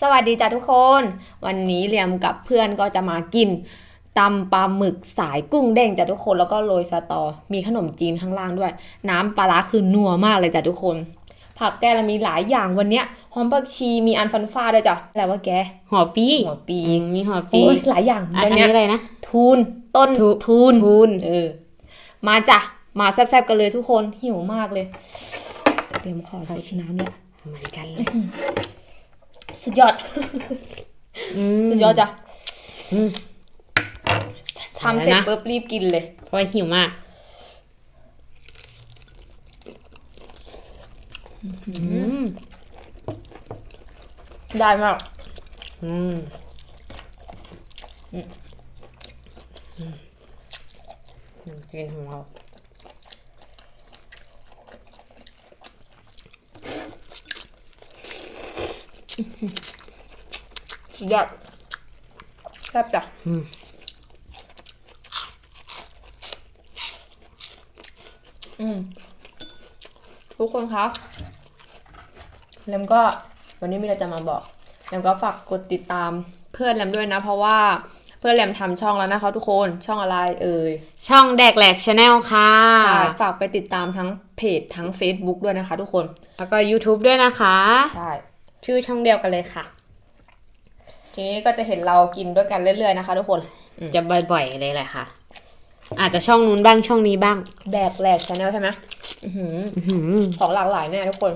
สวัสดีจ้ะทุกคน วันนี้เรียมกับเพื่อนก็จะมากินตำปลาหมึกสายกุ้งเด้งจ้ะทุกคนแล้วก็โรยสตอ มีขนมจีนข้างล่างด้วย น้ำปลาร้าคือนัวมากเลยจ้ะทุกคน ผักแกละมีหลายอย่างวันเนี้ยหอมผักชีมีอันฟันฟ้าด้วยจ้ะอะไรว่าแกหัวปีหัวปีอืมมีหัวปีโอ้ยหลายอย่างอันวันอันเนี้ยนี้อะไรนะทูนต้นทูทูนทูนเออมาจ้ะมาแซ่บๆกันเลยทุกคนหิวมากเลยเตรียมขอใส่ชิ้นน้ำเนี่ยเหมือนกันเลย สุดยอดมสุดยอดจ้ะอืมทำเสร็จนะปุ๊บรีบกินเลย เพราะว่าหิวมากอืมได้มากอืมอืมน้ำกินของเรา สุดยอดแซ่บจ้ะอืมอืมทุกคนคะแลมก็วันนี้มีอะไรจะมาบอกแลมก็ฝากกดติดตามเพื่อนแลมด้วยนะ เพราะว่าเพื่อนแลมทำช่องแล้วนะคะทุกคนช่องอะไรเอ่ยช่องแดกแหลกชาแนลค่ะใช่ฝากไปติดตามทั้งเพจทั้ง Facebook ด้วยนะคะทุกคน แล้วก็ YouTube ด้วยนะคะ ใช่ ชื่อช่องเดียวกันเลยค่ะ ทีนี้ก็จะเห็นเรากินด้วยกันเรื่อยๆนะคะ ทุกคน จะบ่อยๆเลยแหละค่ะ อาจจะช่องนู้นบ้างช่องนี้บ้าง แดกแหลกชาแนลใช่ไหมอื้อหืออื้อหือของหลากหลายแน่ทุกคน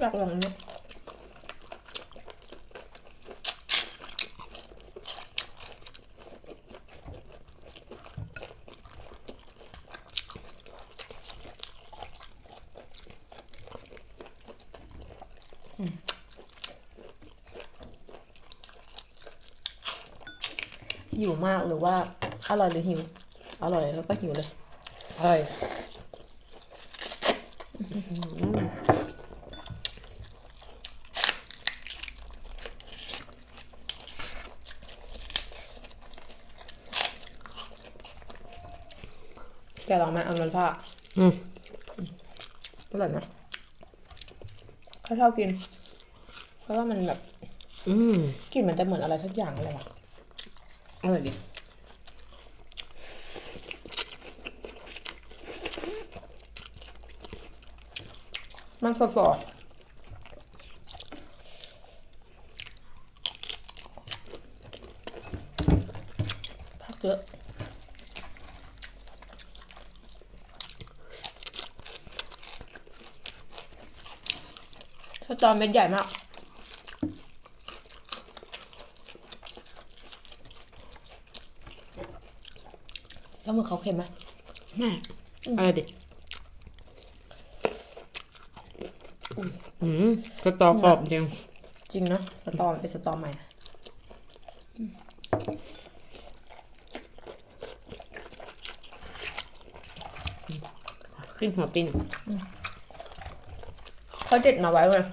หลากหลายเนี่ย หิวมากหรือว่าอร่อยหรือหิว อร่อยแล้วก็หิวเลยอร่อยแกลองไหมอันมันผ้าอืมอร่อยไหมเขาชอบกิน เพราะว่ามันแบบ อืมกลิ่นมันจะเหมือนอะไรสักอย่างเลยวะ อร่อยดิมันสดๆพักเยอะสตอเม็ดใหญ่มาก แล้ว มือเขาเค็มไหมแม่อร่อยดิอืมกระตอกรอบจริง จริงเนาะสตอมันเป็นสตอใหม่ขึ้นหัวปิ้นเขาเด็ดมาไว้เลย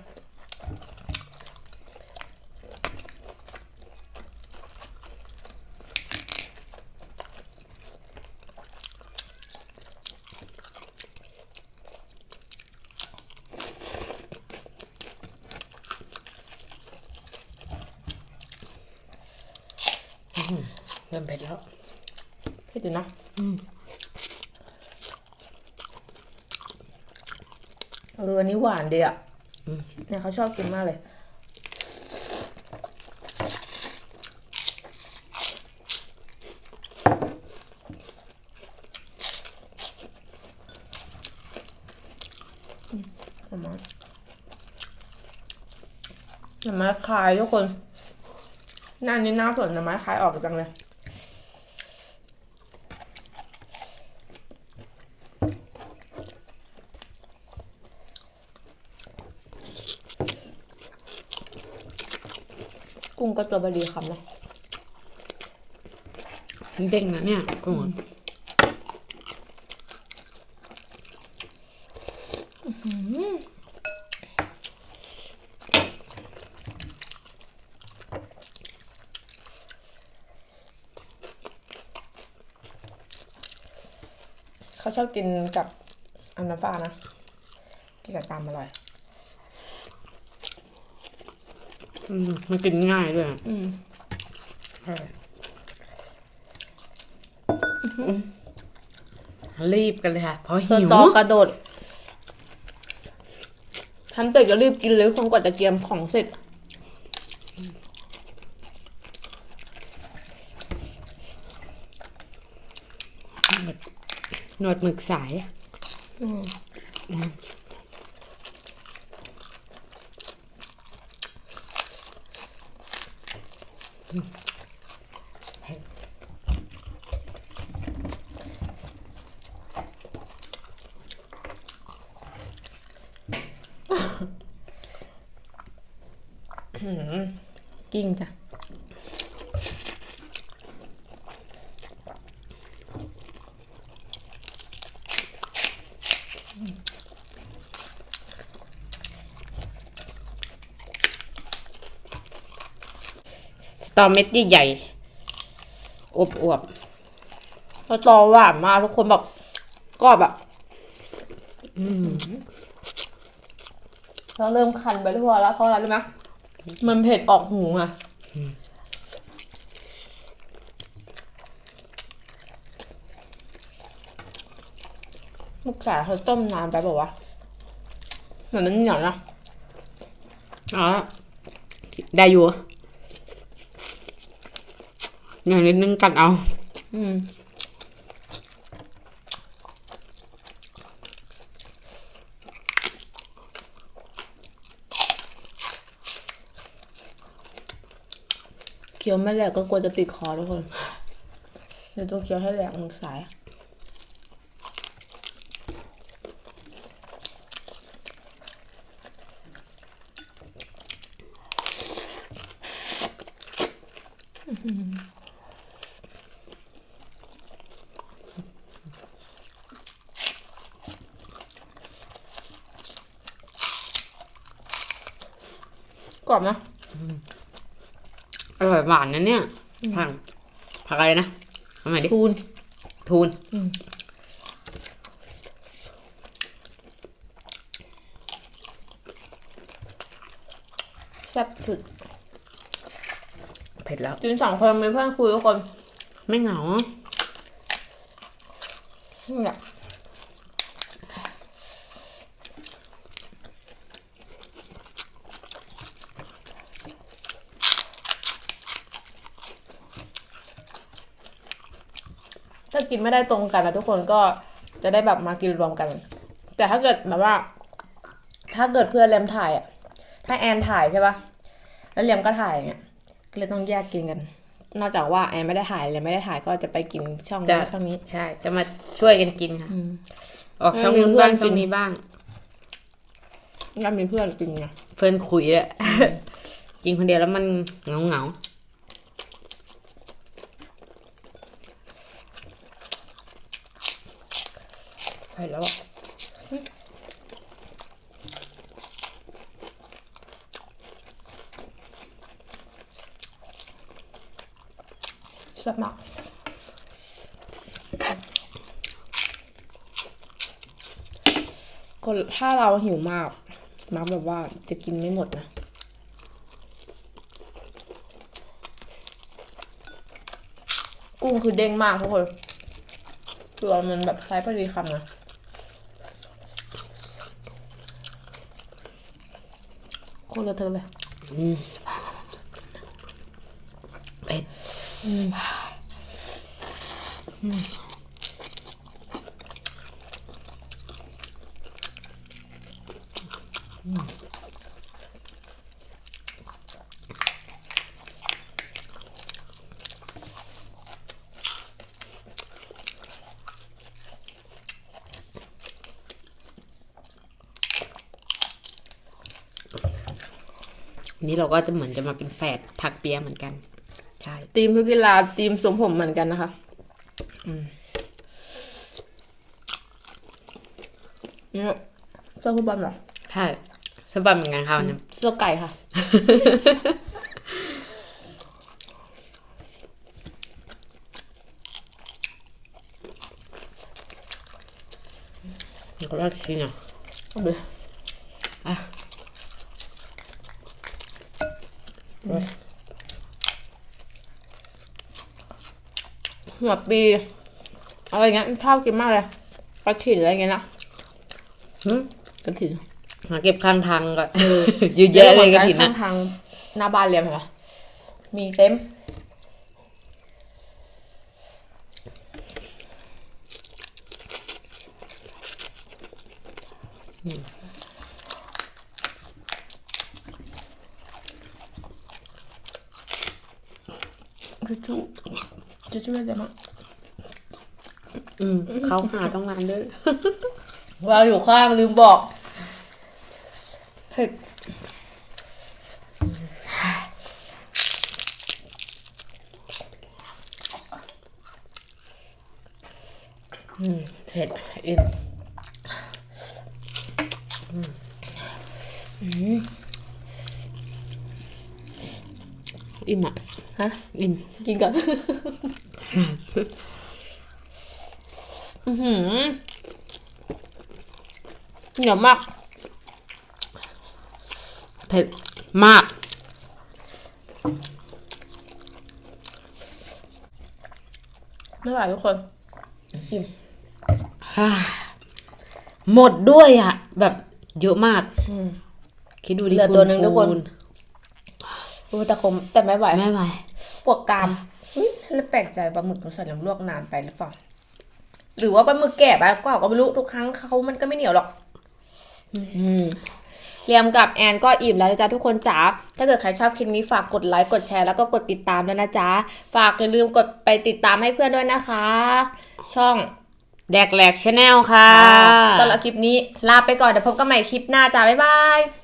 เริ่มเผ็ดแล้วเผ็ดอยู่นะอืมเอออันนี้หวานดีอะเนี่ยเขาชอบกินมากเลยอืมเอามาหน่อไม้คลายทุกคนหน้านี้หน้าสวนหน่อไม้คลายออกจังเลย กุ้งก็ตัวบรีคำเลยเด้งนะเนี่ยกุ้งเขาชอบกินกับอันน้ำปลานะ กินกับตามอร่อย อืมมันกินง่ายด้วยอืมรีบกันเลยค่ะ เพราะสหิวตอกระโดดทำเสร็จก็รีบกินเลยคนกว่าจะเตรียมของเสร็จ หนวดหมึกสายอืมอืม กิ้งจ้ะส ตอเม็ดใหญ่ๆอวบพอตอหวานมากทุกคนแบบกรอบอะๆอืมเราเริ่มคันไปทั่วแล้วเพราะอะไรรู้ไหมมันเผ็ดออกหูอะลูกแก่เขาต้มนานไปบอกว่าวะเหมือนมันเหนียวนะอ๋อได้อยู่ อย่างนิดนึงกันเอา อืมเคี้ยวไม่แหลกก็กลัวจะติดคอทุกคน เดี๋ยวต้องเคี้ยวให้แหลกมือสายก รอบนะอร่อยหวานนะเนี่ยผักผักอะไรนะทำไมดิทูนทูนแซ่บสุดเผ็ดแล้วจินสองคนมีเพื่อนคุยทุกคน ไม่เหงาเนี่ย ถ้ากินไม่ได้ตรงกันนะทุกคนก็จะได้แบบมากินรวมกัน แต่ถ้าเกิดแบบว่า ถ้าเกิดเพื่อนเลียมถ่ายอะถ้าแอนถ่ายใช่ปะแล้วเลียมก็ถ่ายอย่างเงี้ยก็เลยต้องแยกกินกัน นอกจากว่าแอนไม่ได้ถ่ายเลยไม่ได้ถ่ายก็จะไปกินช่องจะนี้ช่องนี้ ใช่ จะมาช่วยกันกินค่ะอืม ออกช่องเออมีนู้นเพื่อนบ้างช่ช่อองงนี้นี้บ้างงั้นมีเพื่อนกินไงเพื่อนคุยแหละกินคนเดียวแล้วมันเหงาเหงา ไปแล้วอะแซ่บมากก็ถ้าเราหิวมากมักแบบว่าจะกินไม่หมดนะกุ้งคือเด้งมากทุกคนตัวมันแบบไซส์พอดีคำนะ คตรเลอะเทอะเลยๆอืม นี่เราก็จะเหมือนจะมาเป็นแฝดถักเปียเหมือนกัน ใช่ทีมทุกกีฬาทีมสวมผมเหมือนกันนะคะ อืมเนี่ยเสื้อผู้บอลเหรอใช่สบับเหมือนกันค่ะวันนี้เสื้อไก่ค่ะ ก็รักจริงอะเอาไปเลยอะ หัวปีอะไรเงี้ยชอบกินมากเลยกระถิ่นอะไรเงี้ยนะหึกระถิ่นหาเก็บข้างทางก็เออเยอะแยะเลยกระถินข้านะงทางหน้าบ้านเรียมเหรอมีเต็ม จะจูจะจูอะไรมั้งอืมเขาหาต้องงานด้วยเราอยู่ข้างลืมบอกเผ็ดอืมเผ็ดอิ่มอิ่ม อะฮะอิ่มกินก่อนอือหือเหนียวมากเผ็ดมาก ไม่ไหวทุกคนอิ่มฮ่าหมดด้วยอะ แบบเยอะมากอืมคิดดูดิเหลือตัวหนึ่งทุกคน ณรู้แต่คมแต่ไม่ไหวไม่ไหวปวดกรามเฮ้ยแล้วแปลกใจปลาหมึกมันใส่น้ำลวกนานไปหรือเปล่า หรือว่าปลาหมึกแก่ไปก็ก็ไม่รู้ทุกครั้งเขามันก็ไม่เหนียวหรอกอืมเรียมกับแอนก็อิ่มแล้วนะจ๊ะทุกคนจ๋า ถ้าเกิดใครชอบคลิปนี้ฝากกดไลค์ กดแชร์แล้วก็กดติดตามด้วยนะจ๊ะ ฝากอย่าลืมกดไปติดตามให้เพื่อนด้วยนะคะ ช่องแดกแหลกชาแนลค่ะสำหรับคลิปนี้ลาไปก่อนเดี๋ยวพบกันใหม่คลิปหน้าจ้าบ๊ายบาย